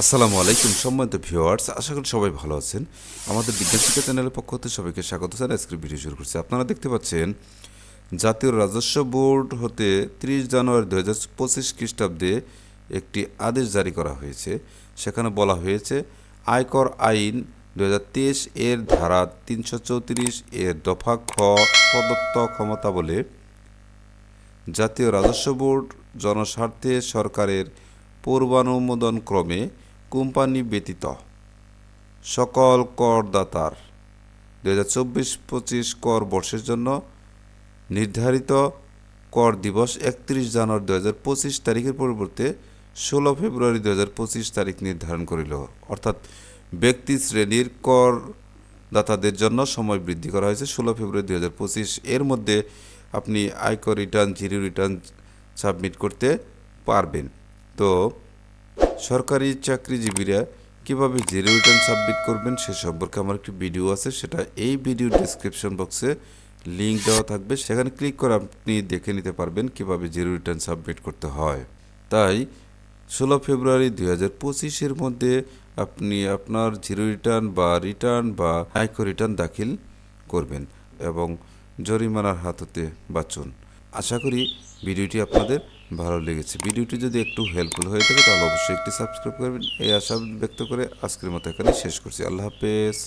আসসালামু আলাইকুম সম্মানিত ভিউয়ার্স, আশা করি সবাই ভালো আছেন। আমাদের বিজ্ঞান চ্যানেলের পক্ষ থেকে সবাইকে স্বাগত জানাই আজকের ভিডিও শুরু করছি। আপনারা দেখতে পাচ্ছেন, জাতীয় রাজস্ব বোর্ড হতে তিরিশ জানুয়ারি দু হাজার পঁচিশ খ্রিস্টাব্দে একটি আদেশ জারি করা হয়েছে। সেখানে বলা হয়েছে, আয়কর আইন দু হাজার তেইশ এর ধারা তিনশো চৌত্রিশ এর দফা খ প্রদত্ত ক্ষমতা বলে জাতীয় রাজস্ব বোর্ড জনস্বার্থে সরকারের পূর্বানুমোদন ক্রমে কোম্পানি ব্যতীত সকল করদাতার দু হাজার চব্বিশ পঁচিশ কর বর্ষের জন্য নির্ধারিত কর দিবস একত্রিশ জানুয়ারি দু হাজার পঁচিশ তারিখের পরিবর্তে ষোলো ফেব্রুয়ারি দু হাজার পঁচিশ তারিখ নির্ধারণ করিল। অর্থাৎ ব্যক্তি শ্রেণির কর দাতাদের জন্য সময় বৃদ্ধি করা হয়েছে ষোলো ফেব্রুয়ারি দু হাজার পঁচিশ। এর মধ্যে আপনি আয়কর রিটার্ন, জিরো রিটার্ন সাবমিট করতে পারবেন। তো সরকারি চাকরিজীবীরা কীভাবে জিরো রিটার্ন সাবমিট করবেন সে সম্পর্কে আমার একটি ভিডিও আছে, সেটা এই ভিডিও ডিসক্রিপশন বক্সে লিঙ্ক দেওয়া থাকবে। সেখানে ক্লিক করে আপনি দেখে নিতে পারবেন কীভাবে জিরো রিটার্ন সাবমিট করতে হয়। তাই ষোলো ফেব্রুয়ারি দুই হাজার পঁচিশের মধ্যে আপনি আপনার জিরো রিটার্ন বা রিটার্ন বা আয়কর রিটার্ন দাখিল করবেন এবং জরিমানার হাত হতে বাঁচুন। আশা করি ভিডিওটি আপনাদের ভালো লেগেছে। ভিডিওটি যদি একটু হেল্পফুল হয়ে থাকে, তাহলে অবশ্যই একটি সাবস্ক্রাইব করবেন। এই আশা ব্যক্ত করে আজকের মতো এখানে শেষ করছি। আল্লাহ হাফেজ।